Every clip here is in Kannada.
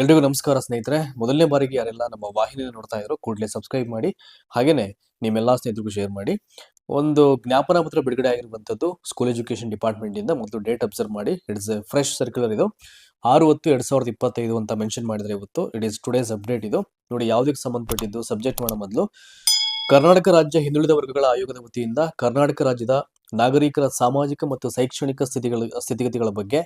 ಎಲ್ರಿಗೂ ನಮಸ್ಕಾರ ಸ್ನೇಹಿತರೆ. ಮೊದಲನೇ ಬಾರಿಗೆ ಯಾರೆಲ್ಲ ನಮ್ಮ ವಾಹಿನಿನ ನೋಡ್ತಾ ಇದ್ರು ಕೂಡಲೇ ಸಬ್ಸ್ಕ್ರೈಬ್ ಮಾಡಿ, ಹಾಗೇನೆ ನಿಮ್ಮೆಲ್ಲಾ ಸ್ನೇಹಿತರಿಗೂ ಶೇರ್ ಮಾಡಿ. ಒಂದು ಜ್ಞಾಪನ ಪತ್ರ ಬಿಡುಗಡೆ ಆಗಿರುವಂಥದ್ದು ಸ್ಕೂಲ್ ಎಜುಕೇಶನ್ ಡಿಪಾರ್ಟ್ಮೆಂಟ್ ಇಂದ ಮೊದಲು ಡೇಟ್ ಅಬ್ಸರ್ವ್ ಮಾಡಿ. ಇಟ್ಸ್ ಎ ಫ್ರೆಶ್ ಸರ್ಕ್ಯುಲರ್ ಇದು. ಆರು ಹೊತ್ತು ಎರಡ್ ಸಾವಿರದ ಇಪ್ಪತ್ತೈದು ಅಂತ ಮೆನ್ಷನ್ ಮಾಡಿದ್ರೆ ಇವತ್ತು. ಇಟ್ ಇಸ್ ಟುಡೇಸ್ ಅಪ್ಡೇಟ್ ಇದು. ನೋಡಿ, ಯಾವುದಕ್ಕೆ ಸಂಬಂಧಪಟ್ಟಿದ್ದು ಸಬ್ಜೆಕ್ಟ್ ಮಾಡೋ ಮೊದಲು. ಕರ್ನಾಟಕ ರಾಜ್ಯ ಹಿಂದುಳಿದ ವರ್ಗಗಳ ಆಯೋಗದ ವತಿಯಿಂದ ಕರ್ನಾಟಕ ರಾಜ್ಯದ ನಾಗರಿಕರ ಸಾಮಾಜಿಕ ಮತ್ತು ಶೈಕ್ಷಣಿಕ ಸ್ಥಿತಿಗಳ, ಸ್ಥಿತಿಗತಿಗಳ ಬಗ್ಗೆ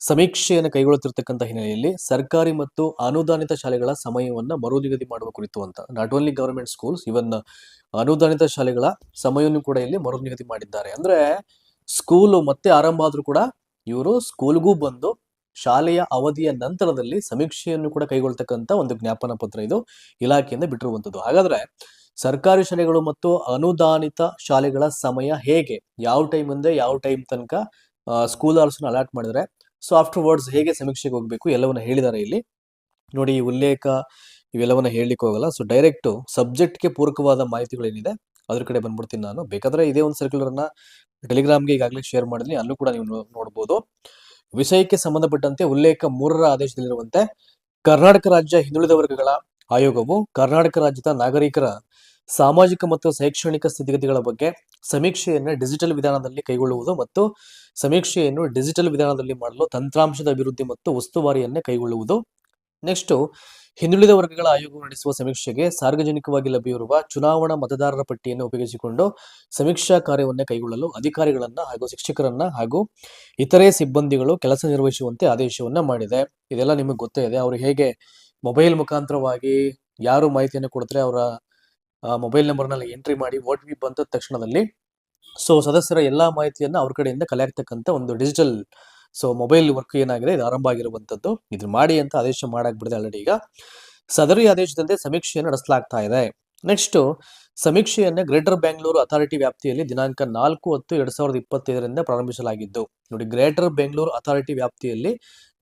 ಸಮೀಕ್ಷೆಯನ್ನು ಕೈಗೊಳ್ಳುತ್ತಿರ್ತಕ್ಕಂಥ ಹಿನ್ನೆಲೆಯಲ್ಲಿ ಸರ್ಕಾರಿ ಮತ್ತು ಅನುದಾನಿತ ಶಾಲೆಗಳ ಸಮಯವನ್ನು ಮರು ನಿಗದಿ ಮಾಡುವ ಕುರಿತು ಅಂತ. Not only government schools even ಅನುದಾನಿತ ಶಾಲೆಗಳ ಸಮಯವನ್ನು ಕೂಡ ಇಲ್ಲಿ ಮರು ನಿಗದಿ ಮಾಡಿದ್ದಾರೆ. ಅಂದ್ರೆ ಸ್ಕೂಲು ಮತ್ತೆ ಆರಂಭ ಆದ್ರೂ ಕೂಡ ಇವರು ಸ್ಕೂಲ್ಗೂ ಬಂದು ಶಾಲೆಯ ಅವಧಿಯ ನಂತರದಲ್ಲಿ ಸಮೀಕ್ಷೆಯನ್ನು ಕೂಡ ಕೈಗೊಳ್ತಕ್ಕಂಥ ಒಂದು ಜ್ಞಾಪನ ಪತ್ರ ಇದು ಇಲಾಖೆಯಿಂದ ಬಿಟ್ಟಿರುವಂತದ್ದು ಹಾಗಾದ್ರೆ ಸರ್ಕಾರಿ ಶಾಲೆಗಳು ಮತ್ತು ಅನುದಾನಿತ ಶಾಲೆಗಳ ಸಮಯ ಹೇಗೆ? ಯಾವ ಟೈಮ್ ಇಂದ ಯಾವ ಟೈಮ್ ತನಕ ಸ್ಕೂಲ್ ಅವರ್ಸ್ನ ಅಲಾಟ್ ಮಾಡಿದರೆ? ಸೊ ಆಫ್ಟರ್ ವರ್ಡ್ಸ್ ಹೇಗೆ ಸಮೀಕ್ಷೆಗೆ ಹೋಗಬೇಕು? ಎಲ್ಲವನ್ನ ಹೇಳಿದ್ದಾರೆ ಇಲ್ಲಿ. ನೋಡಿ ಉಲ್ಲೇಖ ಇವೆಲ್ಲವನ್ನ ಹೇಳಲಿಕ್ಕೆ ಹೋಗಲ್ಲ. ಸೊ ಡೈರೆಕ್ಟ್ ಸಬ್ಜೆಕ್ಟ್ಗೆ ಪೂರಕವಾದ ಮಾಹಿತಿಗಳೇನಿದೆ? ಅದ್ರ ಕಡೆ ಬಂದ್ಬಿಡ್ತೀನಿ ನಾನು. ಬೇಕಾದ್ರೆ ಇದೇ ಒಂದು ಸರ್ಕ್ಯುಲರ್ನ ಟೆಲಿಗ್ರಾಮ್ಗೆ ಈಗಾಗಲೇ ಶೇರ್ ಮಾಡಿದ್ನಿ. ಅಲ್ಲೂ ಕೂಡ ನೀವು ನೋಡ್ಬೋದು. ವಿಷಯಕ್ಕೆ ಸಂಬಂಧಪಟ್ಟಂತೆ ಉಲ್ಲೇಖ ಮೂರರ ಆದೇಶದಲ್ಲಿರುವಂತೆ, ಕರ್ನಾಟಕ ರಾಜ್ಯ ಹಿಂದುಳಿದ ವರ್ಗಗಳ ಆಯೋಗವು ಕರ್ನಾಟಕ ರಾಜ್ಯದ ನಾಗರಿಕರ ಸಾಮಾಜಿಕ ಮತ್ತು ಶೈಕ್ಷಣಿಕ ಸ್ಥಿತಿಗತಿಗಳ ಬಗ್ಗೆ ಸಮೀಕ್ಷೆಯನ್ನು ಡಿಜಿಟಲ್ ವಿಧಾನದಲ್ಲಿ ಕೈಗೊಳ್ಳುವುದು ಮತ್ತು ಸಮೀಕ್ಷೆಯನ್ನು ಡಿಜಿಟಲ್ ವಿಧಾನದಲ್ಲಿ ಮಾಡಲು ತಂತ್ರಾಂಶದ ಅಭಿವೃದ್ಧಿ ಮತ್ತು ಉಸ್ತುವಾರಿಯನ್ನೇ ಕೈಗೊಳ್ಳುವುದು. ನೆಕ್ಸ್ಟ್, ಹಿಂದುಳಿದ ವರ್ಗಗಳ ಆಯೋಗ ನಡೆಸುವ ಸಮೀಕ್ಷೆಗೆ ಸಾರ್ವಜನಿಕವಾಗಿ ಲಭ್ಯವಿರುವ ಚುನಾವಣಾ ಮತದಾರರ ಪಟ್ಟಿಯನ್ನು ಉಪಯೋಗಿಸಿಕೊಂಡು ಸಮೀಕ್ಷಾ ಕಾರ್ಯವನ್ನು ಕೈಗೊಳ್ಳಲು ಅಧಿಕಾರಿಗಳನ್ನ ಹಾಗೂ ಶಿಕ್ಷಕರನ್ನ ಹಾಗೂ ಇತರೆ ಸಿಬ್ಬಂದಿಗಳು ಕೆಲಸ ನಿರ್ವಹಿಸುವಂತೆ ಆದೇಶವನ್ನ ಮಾಡಿದೆ. ಇದೆಲ್ಲ ನಿಮಗೆ ಗೊತ್ತೇ ಇದೆ. ಅವರು ಹೇಗೆ ಮೊಬೈಲ್ ಮುಖಾಂತರವಾಗಿ ಯಾರು ಮಾಹಿತಿಯನ್ನು ಕೊಡ್ತಾರೆ ಅವರ ಮೊಬೈಲ್ ನಂಬರ್ನಲ್ಲಿ ಎಂಟ್ರಿ ಮಾಡಿ ಓ ಟಿ ಪಿ ಬಂದ ತಕ್ಷಣದಲ್ಲಿ ಸೊ ಸದಸ್ಯರ ಎಲ್ಲಾ ಮಾಹಿತಿಯನ್ನು ಅವ್ರ ಕಡೆಯಿಂದ ಕಲೆ ಒಂದು ಡಿಜಿಟಲ್, ಸೊ ಮೊಬೈಲ್ ವರ್ಕ್ ಏನಾಗಿದೆ, ಇದು ಆರಂಭ ಆಗಿರುವಂತದ್ದು ಇದನ್ನ ಮಾಡಿ ಅಂತ ಆದೇಶ ಮಾಡಾಕ್ಬಿಡಿದೆ ಆಲ್ರೆಡಿ ಈಗ. ಸದರಿ ಆದೇಶದಂತೆ ಸಮೀಕ್ಷೆಯನ್ನು ನಡೆಸಲಾಗ್ತಾ ಇದೆ. ನೆಕ್ಸ್ಟ್ ಸಮೀಕ್ಷೆಯನ್ನ ಗ್ರೇಟರ್ ಬೆಂಗಳೂರು ಅಥಾರಿಟಿ ವ್ಯಾಪ್ತಿಯಲ್ಲಿ ದಿನಾಂಕ ನಾಲ್ಕು ಹತ್ತು ಎರಡ್ ಸಾವಿರದ ಇಪ್ಪತ್ತೈದರಿಂದ ಪ್ರಾರಂಭಿಸಲಾಗಿದ್ದು. ನೋಡಿ, ಗ್ರೇಟರ್ ಬೆಂಗಳೂರು ಅಥಾರಿಟಿ ವ್ಯಾಪ್ತಿಯಲ್ಲಿ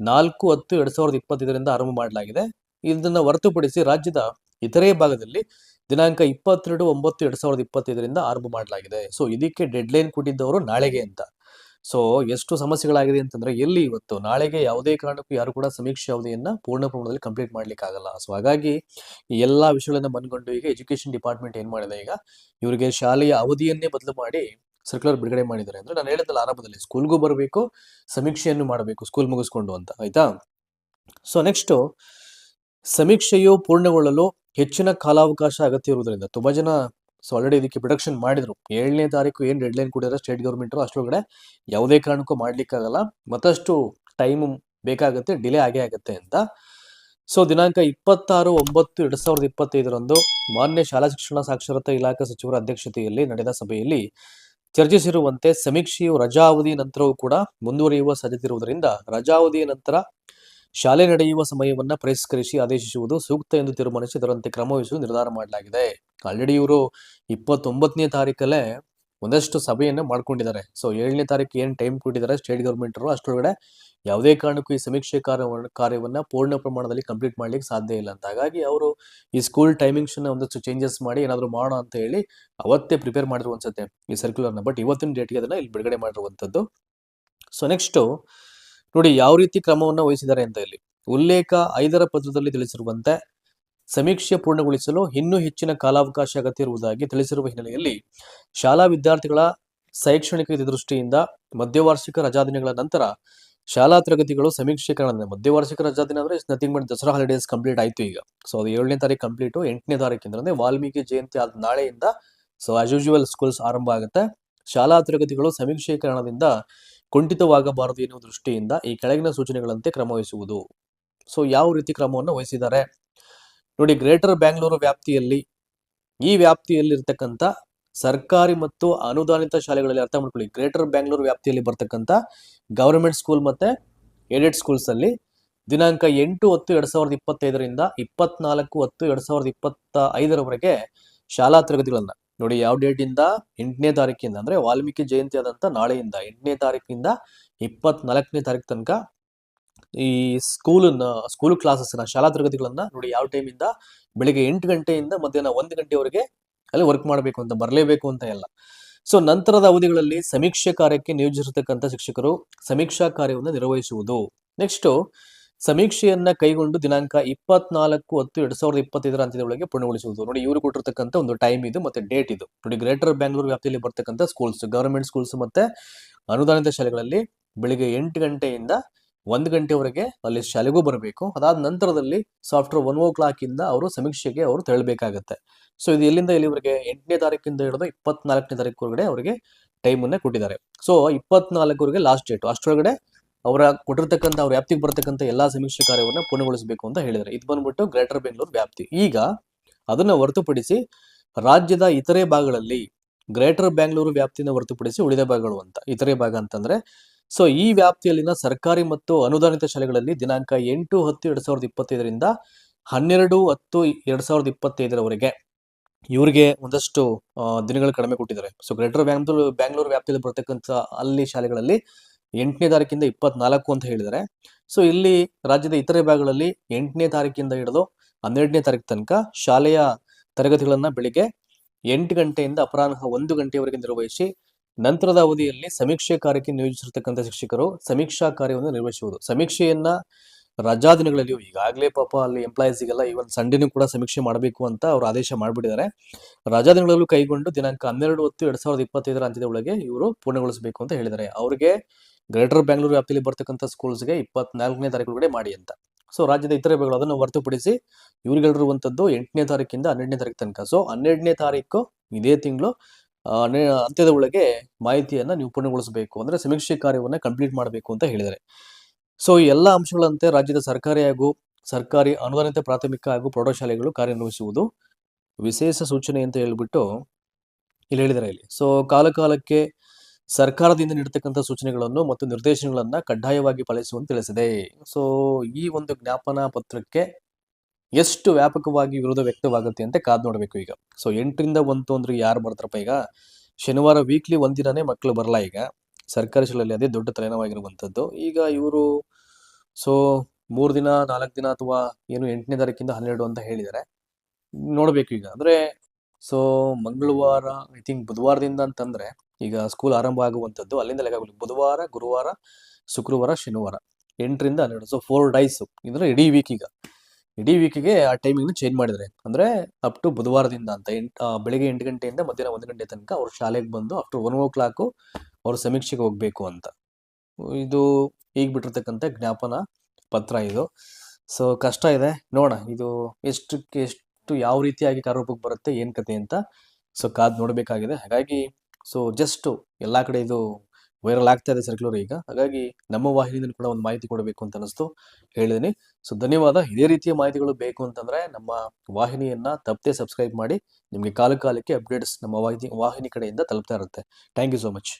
ನಾಲ್ಕು ಹತ್ತು ಎರಡ್ ಸಾವಿರದ ಇಪ್ಪತ್ತೈದರಿಂದ ಆರಂಭ ಮಾಡಲಾಗಿದೆ. ಇದನ್ನ ಹೊರತುಪಡಿಸಿ ರಾಜ್ಯದ ಇತರೆ ಭಾಗದಲ್ಲಿ ದಿನಾಂಕ ಇಪ್ಪತ್ತೆರಡು, ಒಂಬತ್ತು, ಎರಡ್ ಸಾವಿರದ ಇಪ್ಪತ್ತೈದರಿಂದ ಆರಂಭ ಮಾಡಲಾಗಿದೆ. ಸೊ ಇದಕ್ಕೆ ಡೆಡ್ ಲೈನ್ ಕೊಟ್ಟಿದ್ದವರು ನಾಳೆಗೆ ಅಂತ. ಸೊ ಎಷ್ಟು ಸಮಸ್ಯೆಗಳಾಗಿದೆ ಅಂತಂದ್ರೆ, ಎಲ್ಲಿ ಇವತ್ತು ನಾಳೆಗೆ ಯಾವುದೇ ಕಾರಣಕ್ಕೂ ಯಾರು ಕೂಡ ಸಮೀಕ್ಷೆ ಅವಧಿಯನ್ನ ಪೂರ್ಣ ಪ್ರಮಾಣದಲ್ಲಿ ಕಂಪ್ಲೀಟ್ ಮಾಡ್ಲಿಕ್ಕೆ ಆಗಲ್ಲ. ಸೊ ಹಾಗಾಗಿ ಈ ಎಲ್ಲಾ ವಿಷಯಗಳನ್ನ ಬಂದ್ಕೊಂಡು ಈಗ ಎಜುಕೇಶನ್ ಡಿಪಾರ್ಟ್ಮೆಂಟ್ ಏನ್ ಮಾಡಿದೆ ಈಗ, ಇವರಿಗೆ ಶಾಲೆಯ ಅವಧಿಯನ್ನೇ ಬದಲು ಮಾಡಿ ಸರ್ಕ್ಯುಲರ್ ಬಿಡುಗಡೆ ಮಾಡಿದ್ದಾರೆ ಅಂದ್ರೆ ನಾನು ಹೇಳಿದ್ದಲ್ಲ ಆರಂಭದಲ್ಲಿ ಸ್ಕೂಲ್ಗೂ ಬರಬೇಕು, ಸಮೀಕ್ಷೆಯನ್ನು ಮಾಡಬೇಕು ಸ್ಕೂಲ್ ಮುಗಿಸ್ಕೊಂಡು ಅಂತ. ಆಯ್ತಾ? ಸೊ ನೆಕ್ಸ್ಟ್ ಸಮೀಕ್ಷೆಯು ಪೂರ್ಣಗೊಳ್ಳಲು ಹೆಚ್ಚಿನ ಕಾಲಾವಕಾಶ ಅಗತ್ಯ ಇರುವುದರಿಂದ ತುಂಬಾ ಜನ ಸೊ ಆಲ್ರೆಡಿ ಇದಕ್ಕೆ ಪ್ರೊಡಕ್ಷನ್ ಮಾಡಿದ್ರು. ಏಳನೇ ತಾರೀಕು ಏನು ಡೆಡ್ ಲೈನ್ ಕೊಟ್ಟಿದ್ದಾರೆ ಸ್ಟೇಟ್ ಗೌರ್ಮೆಂಟ್ ಅಷ್ಟೊಳಗಡೆ ಯಾವುದೇ ಕಾರಣಕ್ಕೂ ಮಾಡ್ಲಿಕ್ಕಾಗಲ್ಲ ಮತ್ತಷ್ಟು ಟೈಮ್ ಬೇಕಾಗುತ್ತೆ ಡಿಲೇ ಆಗೇ ಆಗುತ್ತೆ ಅಂತ. ಸೊ ದಿನಾಂಕ ಇಪ್ಪತ್ತಾರು ಒಂಬತ್ತು ಎರಡ್ ಸಾವಿರದ ಇಪ್ಪತ್ತೈದರಂದು ಮಾನ್ಯ ಶಾಲಾ ಶಿಕ್ಷಣ ಸಾಕ್ಷರತಾ ಇಲಾಖೆ ಸಚಿವರ ಅಧ್ಯಕ್ಷತೆಯಲ್ಲಿ ನಡೆದ ಸಭೆಯಲ್ಲಿ ಚರ್ಚಿಸಿರುವಂತೆ ಸಮೀಕ್ಷೆಯು ರಜಾ ಅವಧಿ ನಂತರವೂ ಕೂಡ ಮುಂದುವರಿಯುವ ಸಾಧ್ಯತೆ ಇರುವುದರಿಂದ ರಜಾ ಅವಧಿಯ ನಂತರ ಶಾಲೆ ನಡೆಯುವ ಸಮಯವನ್ನ ಪರಿಷ್ಕರಿಸಿ ಆದೇಶಿಸುವುದು ಸೂಕ್ತ ಎಂದು ತೀರ್ಮಾನಿಸಿ ಅದರಂತೆ ಕ್ರಮ ವಹಿಸಲು ನಿರ್ಧಾರ ಮಾಡಲಾಗಿದೆ. ಆಲ್ರೆಡಿ ಇವರು ಇಪ್ಪತ್ತೊಂಬತ್ತನೇ ತಾರೀಕಲ್ಲೇ ಒಂದಷ್ಟು ಸಭೆಯನ್ನು ಮಾಡ್ಕೊಂಡಿದ್ದಾರೆ. ಸೊ, ಏಳನೇ ತಾರೀಕು ಏನು ಟೈಮ್ ಕೊಟ್ಟಿದ್ದಾರೆ ಸ್ಟೇಟ್ ಗೌರ್ಮೆಂಟ್ ಅವರು, ಅಷ್ಟರೊಳಗಡೆ ಯಾವುದೇ ಕಾರಣಕ್ಕೂ ಈ ಸಮೀಕ್ಷೆ ಕಾರ್ಯವನ್ನ ಕಾರ್ಯವನ್ನ ಪೂರ್ಣ ಪ್ರಮಾಣದಲ್ಲಿ ಕಂಪ್ಲೀಟ್ ಮಾಡ್ಲಿಕ್ಕೆ ಸಾಧ್ಯ ಇಲ್ಲ ಅಂತ. ಹಾಗಾಗಿ ಅವರು ಈ ಸ್ಕೂಲ್ ಟೈಮಿಂಗ್ಸ್ನ ಒಂದಷ್ಟು ಚೇಂಜಸ್ ಮಾಡಿ ಏನಾದರೂ ಮಾಡೋಣ ಅಂತ ಹೇಳಿ ಅವತ್ತೇ ಪ್ರಿಪೇರ್ ಅನ್ಸುತ್ತೆ ಈ ಸರ್ಕ್ಯುಲರ್ನ ಬಟ್ ಇವತ್ತಿನ ಡೇಟ್ಗೆ ಅದನ್ನ ಇಲ್ಲಿ ಬಿಡುಗಡೆ ಮಾಡಿರುವಂತದ್ದು ಸೊ ನೆಕ್ಸ್ಟ್ ನೋಡಿ, ಯಾವ ರೀತಿ ಕ್ರಮವನ್ನು ವಹಿಸಿದ್ದಾರೆ ಅಂತ ಇಲ್ಲಿ ಉಲ್ಲೇಖ ಐದರ ಪತ್ರದಲ್ಲಿ ತಿಳಿಸಿರುವಂತೆ, ಸಮೀಕ್ಷೆ ಪೂರ್ಣಗೊಳಿಸಲು ಇನ್ನೂ ಹೆಚ್ಚಿನ ಕಾಲಾವಕಾಶ ಅಗತ್ಯ ಇರುವುದಾಗಿ ತಿಳಿಸಿರುವ ಹಿನ್ನೆಲೆಯಲ್ಲಿ, ಶಾಲಾ ವಿದ್ಯಾರ್ಥಿಗಳ ಶೈಕ್ಷಣಿಕ ದೃಷ್ಟಿಯಿಂದ ಮಧ್ಯವಾರ್ಷಿಕ ರಜಾದಿನಗಳ ನಂತರ ಶಾಲಾ ತರಗತಿಗಳು ಸಮೀಕ್ಷೆಕರಣ ಮಧ್ಯವಾರ್ಷಿಕ ರಜಾದಿನ ಅಂದ್ರೆ nothing but Dasara holidays complete ಆಯ್ತು ಈಗ. ಸೊ ಅದು ಏಳನೇ ತಾರೀಕು ಕಂಪ್ಲೀಟು ಎಂಟನೇ ತಾರೀಕಿಂದ ಅಂದ್ರೆ, ವಾಲ್ಮೀಕಿ ಜಯಂತಿ ಆದ ನಾಳೆಯಿಂದ ಸೊ ಆಸ್ ಯೂಶುವಲ್ ಸ್ಕೂಲ್ಸ್ ಆರಂಭ ಆಗುತ್ತೆ. ಶಾಲಾ ತರಗತಿಗಳು ಸಮೀಕ್ಷೀಕರಣದಿಂದ ಕುಂಠಿತವಾಗಬಾರದು ಎನ್ನುವ ದೃಷ್ಟಿಯಿಂದ ಈ ಕೆಳಗಿನ ಸೂಚನೆಗಳಂತೆ ಕ್ರಮ ವಹಿಸುವುದು. ಸೊ ಯಾವ ರೀತಿ ಕ್ರಮವನ್ನು ವಹಿಸಿದ್ದಾರೆ? ನೋಡಿ ಗ್ರೇಟರ್ ಬ್ಯಾಂಗ್ಳೂರು ವ್ಯಾಪ್ತಿಯಲ್ಲಿ ಈ ವ್ಯಾಪ್ತಿಯಲ್ಲಿ ಇರ್ತಕ್ಕಂಥ ಸರ್ಕಾರಿ ಮತ್ತು ಅನುದಾನಿತ ಶಾಲೆಗಳಲ್ಲಿ ಅರ್ಥ ಮಾಡ್ಕೊಳ್ಳಿ. ಗ್ರೇಟರ್ ಬ್ಯಾಂಗ್ಳೂರು ವ್ಯಾಪ್ತಿಯಲ್ಲಿ ಬರ್ತಕ್ಕಂಥ ಗವರ್ಮೆಂಟ್ ಸ್ಕೂಲ್ ಮತ್ತೆ ಏಡೆಡ್ ಸ್ಕೂಲ್ಸ್ ಅಲ್ಲಿ ದಿನಾಂಕ ಎಂಟು ಹತ್ತು ಎರಡು ಸಾವಿರದ ಇಪ್ಪತ್ತೈದರಿಂದ ಇಪ್ಪತ್ನಾಲ್ಕು ಹತ್ತು ಎರಡು ಸಾವಿರದ ಇಪ್ಪತ್ತ ಐದರವರೆಗೆ ಶಾಲಾ ತರಗತಿಗಳನ್ನ ನೋಡಿ ಯಾವ ಡೇಟ್ ಇಂದ ಎಂಟನೇ ತಾರೀಕಿಂದ, ಅಂದ್ರೆ ವಾಲ್ಮೀಕಿ ಜಯಂತಿ ಆದಂತ ನಾಳೆಯಿಂದ ಎಂಟನೇ ತಾರೀಕಿಂದ ಇಪ್ಪತ್ನಾಲ್ಕನೇ ತಾರೀಕು ತನಕ ಈ ಸ್ಕೂಲ್ ಸ್ಕೂಲ್ ಕ್ಲಾಸಸ್ನ ಶಾಲಾ ತರಗತಿಗಳನ್ನ ನೋಡಿ ಯಾವ ಟೈಮ್ ಇಂದ? ಬೆಳಿಗ್ಗೆ ಎಂಟು ಗಂಟೆಯಿಂದ ಮಧ್ಯಾಹ್ನ ಒಂದು ಗಂಟೆವರೆಗೆ ಅಲ್ಲಿ ವರ್ಕ್ ಮಾಡಬೇಕು ಅಂತ, ಬರಲೇಬೇಕು ಅಂತ ಎಲ್ಲ. ಸೊ ನಂತರದ ಅವಧಿಗಳಲ್ಲಿ ಸಮೀಕ್ಷೆ ಕಾರ್ಯಕ್ಕೆ ನಿಯೋಜಿಸಿರ್ತಕ್ಕಂಥ ಶಿಕ್ಷಕರು ಸಮೀಕ್ಷಾ ಕಾರ್ಯವನ್ನು ನಿರ್ವಹಿಸುವುದು. ನೆಕ್ಸ್ಟ್ ಸಮೀಕ್ಷೆಯನ್ನ ಕೈಗೊಂಡು ದಿನಾಂಕ ಇಪ್ಪತ್ನಾಲ್ಕು ಹತ್ತು ಎರಡ್ ಸಾವಿರದ ಇಪ್ಪತ್ತೈದರ ಅಂತ್ಯದೊಳಗೆ ಪೂರ್ಣಗೊಳಿಸುವುದು. ನೋಡಿ, ಇವರು ಕೊಟ್ಟಿರ್ತಕ್ಕಂಥ ಒಂದು ಟೈಮ್ ಇದು ಮತ್ತೆ ಡೇಟ್ ಇದು. ನೋಡಿ ಗ್ರೇಟರ್ ಬ್ಯಾಂಗ್ಳೂರು ವ್ಯಾಪ್ತಿಯಲ್ಲಿ ಬರ್ತಕ್ಕಂಥ ಸ್ಕೂಲ್ಸ್ ಗವರ್ಮೆಂಟ್ ಸ್ಕೂಲ್ಸ್ ಮತ್ತೆ ಅನುದಾನಿತ ಶಾಲೆಗಳಲ್ಲಿ ಬೆಳಿಗ್ಗೆ ಎಂಟು ಗಂಟೆಯಿಂದ ಒಂದು ಗಂಟೆವರೆಗೆ ಅಲ್ಲಿ ಶಾಲೆಗೂ ಬರಬೇಕು. ಅದಾದ ನಂತರದಲ್ಲಿ ಸಾಫ್ಟ್ವೇರ್ ಒನ್ ಓ ಕ್ಲಾಕ್ ಇಂದ ಅವರು ಸಮೀಕ್ಷೆಗೆ ಅವರು ತೆರಳಬೇಕಾಗತ್ತೆ. ಸೊ ಇದು ಎಲ್ಲಿಂದ ಇಲ್ಲಿವರೆಗೆ ಎಂಟನೇ ತಾರೀಕಿಂದ ಹಿಡಿದು ಇಪ್ಪತ್ನಾಲ್ಕನೇ ಒಳಗಡೆ ಅವರಿಗೆ ಟೈಮ್ ಅನ್ನ ಕೊಟ್ಟಿದ್ದಾರೆ. ಸೊ ಇಪ್ಪತ್ನಾಲ್ಕವರೆಗೆ ಲಾಸ್ಟ್ ಡೇಟ್ ಅಷ್ಟರೊಳಗಡೆ ಅವರ ಕೊಟ್ಟಿರ್ತಕ್ಕಂಥ, ಅವ್ರ ವ್ಯಾಪ್ತಿಗೆ ಬರ್ತಕ್ಕಂಥ ಎಲ್ಲಾ ಸಮೀಕ್ಷೆ ಕಾರ್ಯವನ್ನು ಪೂರ್ಣಗೊಳಿಸಬೇಕು ಅಂತ ಹೇಳಿದ್ದಾರೆ. ಇದು ಬಂದ್ಬಿಟ್ಟು ಗ್ರೇಟರ್ ಬೆಂಗಳೂರು ವ್ಯಾಪ್ತಿ. ಈಗ ಅದನ್ನ ಹೊರತುಪಡಿಸಿ ರಾಜ್ಯದ ಇತರೆ ಭಾಗಗಳಲ್ಲಿ ಗ್ರೇಟರ್ ಬೆಂಗಳೂರು ವ್ಯಾಪ್ತಿನ ಹೊರತುಪಡಿಸಿ ಉಳಿದ ಭಾಗಗಳು ಅಂತ. ಇತರೆ ಭಾಗ ಅಂತಂದ್ರೆ ಸೊ ಈ ವ್ಯಾಪ್ತಿಯಲ್ಲಿನ ಸರ್ಕಾರಿ ಮತ್ತು ಅನುದಾನಿತ ಶಾಲೆಗಳಲ್ಲಿ ದಿನಾಂಕ ಎಂಟು ಹತ್ತು ಎರಡ್ ಸಾವಿರದ ಇಪ್ಪತ್ತೈದರಿಂದ ಹನ್ನೆರಡು ಹತ್ತು ಎರಡ್ ಸಾವಿರದ ಇಪ್ಪತ್ತೈದರವರೆಗೆ ಇವರಿಗೆ ಒಂದಷ್ಟು ದಿನಗಳು ಕಡಿಮೆ ಕೊಟ್ಟಿದ್ದಾರೆ. ಸೊ ಗ್ರೇಟರ್ ಬ್ಯಾಂಗ್ಳೂರು ಬ್ಯಾಂಗ್ಳೂರು ವ್ಯಾಪ್ತಿಯಲ್ಲಿ ಬರ್ತಕ್ಕಂಥ ಅಲ್ಲಿ ಶಾಲೆಗಳಲ್ಲಿ ಎಂಟನೇ ತಾರೀಕಿಂದ ಇಪ್ಪತ್ನಾಲ್ಕು ಅಂತ ಹೇಳಿದರೆ ಸೊ ಇಲ್ಲಿ ರಾಜ್ಯದ ಇತರೆ ಭಾಗಗಳಲ್ಲಿ ಎಂಟನೇ ತಾರೀಕಿಂದ ಹಿಡಿದು ಹನ್ನೆರಡನೇ ತಾರೀಕು ತನಕ ಶಾಲೆಯ ತರಗತಿಗಳನ್ನು ಬೆಳಿಗ್ಗೆ ಎಂಟು ಗಂಟೆಯಿಂದ ಅಪರಾಹ್ನ ಒಂದು ಗಂಟೆಯವರೆಗೆ ನಿರ್ವಹಿಸಿ, ನಂತರದ ಅವಧಿಯಲ್ಲಿ ಸಮೀಕ್ಷೆ ಕಾರ್ಯಕ್ಕೆ ನಿಯೋಜಿಸಿರ್ತಕ್ಕಂಥ ಶಿಕ್ಷಕರು ಸಮೀಕ್ಷಾ ಕಾರ್ಯವನ್ನು ನಿರ್ವಹಿಸುವುದು. ಸಮೀಕ್ಷೆಯನ್ನ ರಜಾ ದಿನಗಳಲ್ಲಿ ಈಗಾಗಲೇ ಪಾಪ ಅಲ್ಲಿ ಎಂಪ್ಲಾಯೀಸ್ಗೆಲ್ಲ ಇವನ್ ಸಂಡೇನೂ ಕೂಡ ಸಮೀಕ್ಷೆ ಮಾಡಬೇಕು ಅಂತ ಅವರು ಆದೇಶ ಮಾಡಿಬಿಟ್ಟಿದ್ದಾರೆ. ರಜಾ ದಿನಗಳಲ್ಲೂ ಕೈಗೊಂಡು ದಿನಾಂಕ ಹನ್ನೆರಡು ಹೊತ್ತು ಎರಡ್ ಸಾವಿರದ ಇಪ್ಪತ್ತೈದರ ಅಂತ್ಯದ ಒಳಗೆ ಇವರು ಪೂರ್ಣಗೊಳಿಸಬೇಕು ಅಂತ ಹೇಳಿದ್ದಾರೆ. ಅವರಿಗೆ ಗ್ರೇಟರ್ ಬ್ಯಾಂಗ್ಳೂರು ವ್ಯಾಪ್ತಿಯಲ್ಲಿ ಬರ್ತಕ್ಕಂಥ ಸ್ಕೂಲ್ಸ್ಗೆ ಇಪ್ಪತ್ನಾಲ್ಕನೇ ತಾರೀಕು ಒಳಗಡೆ ಮಾಡಿ ಅಂತ. ಸೊ ರಾಜ್ಯದ ಇತರೆ ಭಾಗಗಳು ಅದನ್ನು ಹೊರತುಪಡಿಸಿ ಇವ್ರಿಗಳಿರುವಂಥದ್ದು ಎಂಟನೇ ತಾರೀಕಿಂದ ಹನ್ನೆರಡನೇ ತಾರೀಕು ತನಕ. ಸೊ ಹನ್ನೆರಡನೇ ತಾರೀಕು ಇದೇ ತಿಂಗಳು ಅಂತ್ಯದ ಒಳಗೆ ಮಾಹಿತಿಯನ್ನು ನೀವು ಪೂರ್ಣಗೊಳಿಸಬೇಕು. ಅಂದರೆ ಸಮೀಕ್ಷೆ ಕಾರ್ಯವನ್ನು ಕಂಪ್ಲೀಟ್ ಮಾಡಬೇಕು ಅಂತ ಹೇಳಿದ್ದಾರೆ. ಸೊ ಈ ಎಲ್ಲ ಅಂಶಗಳಂತೆ ರಾಜ್ಯದ ಸರ್ಕಾರಿ ಹಾಗೂ ಸರ್ಕಾರಿ ಅನುದಾನಿತ ಪ್ರಾಥಮಿಕ ಹಾಗೂ ಪ್ರೌಢಶಾಲೆಗಳು ಕಾರ್ಯನಿರ್ವಹಿಸುವುದು ವಿಶೇಷ ಸೂಚನೆ ಅಂತ ಹೇಳ್ಬಿಟ್ಟು ಇಲ್ಲಿ ಹೇಳಿದ್ದಾರೆ ಇಲ್ಲಿ. ಸೊ ಕಾಲಕಾಲಕ್ಕೆ ಸರ್ಕಾರದಿಂದ ನೀಡತಕ್ಕಂಥ ಸೂಚನೆಗಳನ್ನು ಮತ್ತು ನಿರ್ದೇಶನಗಳನ್ನ ಕಡ್ಡಾಯವಾಗಿ ಪಾಲಿಸುವಂತೆ ತಿಳಿಸಿದೆ. ಸೊ ಈ ಒಂದು ಜ್ಞಾಪನಾ ಪತ್ರಕ್ಕೆ ಎಷ್ಟು ವ್ಯಾಪಕವಾಗಿ ವಿರೋಧ ವ್ಯಕ್ತವಾಗುತ್ತೆ ಅಂತ ಕಾದ್ ನೋಡಬೇಕು ಈಗ. ಸೊ ಎಂಟರಿಂದ ಒಂದು ಅಂದ್ರೆ ಯಾರು ಬರ್ತಾರಪ್ಪ ಈಗ? ಶನಿವಾರ ವೀಕ್ಲಿ ಒಂದಿನನೇ ಮಕ್ಕಳು ಬರಲ್ಲ ಈಗ? ಸರ್ಕಾರಿ ಶಾಲೆಯಲ್ಲಿ ಅದೇ ದೊಡ್ಡ ತಲೆನೋವಾಗಿರುವಂಥದ್ದು. ಈಗ ಇವರು ಸೊ ಮೂರು ದಿನ, ನಾಲ್ಕು ದಿನ ಅಥವಾ ಏನು ಎಂಟನೇ ತಾರೀಕಿಂದ ಹನ್ನೆರಡು ಅಂತ ಹೇಳಿದ್ದಾರೆ. ನೋಡಬೇಕು ಈಗ. ಅಂದ್ರೆ ಸೊ ಮಂಗಳವಾರ ಐ ಥಿಂಕ್ ಬುಧವಾರದಿಂದ ಅಂತಂದ್ರೆ, ಈಗ ಸ್ಕೂಲ್ ಆರಂಭ ಆಗುವಂಥದ್ದು ಅಲ್ಲಿಂದ ಲೆಕ್ಕ. ಬುಧವಾರ, ಗುರುವಾರ, ಶುಕ್ರವಾರ, ಶನಿವಾರ, ಎಂಟರಿಂದ ಹನ್ನೆರಡು. ಸೊ ಫೋರ್ ಡೈಸ್ ಅಂದ್ರೆ ಇಡೀ ವೀಕ್ ಈಗ. ಇಡೀ ವೀಕಿಗೆ ಆ ಟೈಮಿಂಗ್ ಚೇಂಜ್ ಮಾಡಿದರೆ. ಅಂದ್ರೆ ಅಪ್ ಟು ಬುಧವಾರದಿಂದ ಅಂತ, ಎಂಟು ಬೆಳಿಗ್ಗೆ ಎಂಟು ಗಂಟೆಯಿಂದ ಮಧ್ಯಾಹ್ನ ಒಂದು ಗಂಟೆ ತನಕ ಅವರು ಶಾಲೆಗೆ ಬಂದು ಆಫ್ಟರ್ ಒನ್ ಓ ಕ್ಲಾಕು ಅವ್ರ ಸಮೀಕ್ಷೆಗೆ ಹೋಗಬೇಕು ಅಂತ. ಇದು ಈಗ ಬಿಟ್ಟಿರ್ತಕ್ಕಂಥ ಜ್ಞಾಪನ ಪತ್ರ ಇದು. ಸೊ ಕಷ್ಟ ಇದೆ. ನೋಡೋಣ, ಇದು ಎಷ್ಟಕ್ಕೆ ಎಷ್ಟು ಯಾವ ರೀತಿಯಾಗಿ ಕಾರ್ಯರೂಪಕ್ಕೆ ಬರುತ್ತೆ, ಏನು ಕತೆ ಅಂತ. ಸೊ ಕಾದು ನೋಡಬೇಕಾಗಿದೆ. ಹಾಗಾಗಿ ಸೊ ಜಸ್ಟ್ ಎಲ್ಲ ಕಡೆ ಇದು ವೈರಲ್ ಆಗ್ತಾ ಇದೆ ಸರ್ಕ್ಯುಲರ್ ಈಗ. ಹಾಗಾಗಿ, ನಮ್ಮ ವಾಹಿನಿಯಿಂದ ಕೂಡ ಒಂದು ಮಾಹಿತಿ ಕೊಡಬೇಕು ಅಂತ ಅನಿಸ್ತು ಹೇಳಿದ್ದೀನಿ ಸೊ ಧನ್ಯವಾದ. ಇದೇ ರೀತಿಯ ಮಾಹಿತಿಗಳು ಬೇಕು ಅಂತಂದ್ರೆ, ನಮ್ಮ ವಾಹಿನಿಯನ್ನ ತಪ್ಪದೆ ಸಬ್ಸ್ಕ್ರೈಬ್ ಮಾಡಿ, ನಿಮಗೆ ಕಾಲಕಾಲಕ್ಕೆ ಅಪ್ಡೇಟ್ಸ್ ನಮ್ಮ ವಾಹಿನಿ ವಾಹಿನಿ ಕಡೆಯಿಂದ ತಲುಪ್ತಾ ಇರುತ್ತೆ. Thank you so much